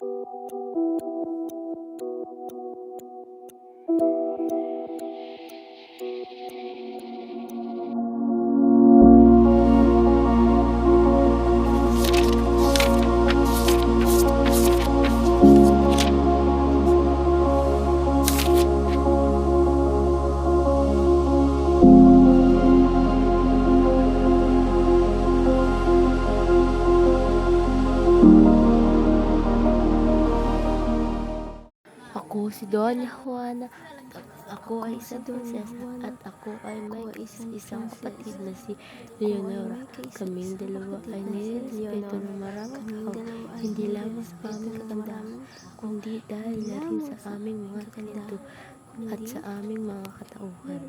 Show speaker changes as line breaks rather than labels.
Música Ako si Doña Juana. Ako ay isa Dulces at ako ay may isang kapatid na si Leonora. Kaming dalawa ay nirespeto ng maraming tao. Hindi lamang sa aming katandaan, kundi dahil na rin sa aming mga talento at sa aming mga katauhan.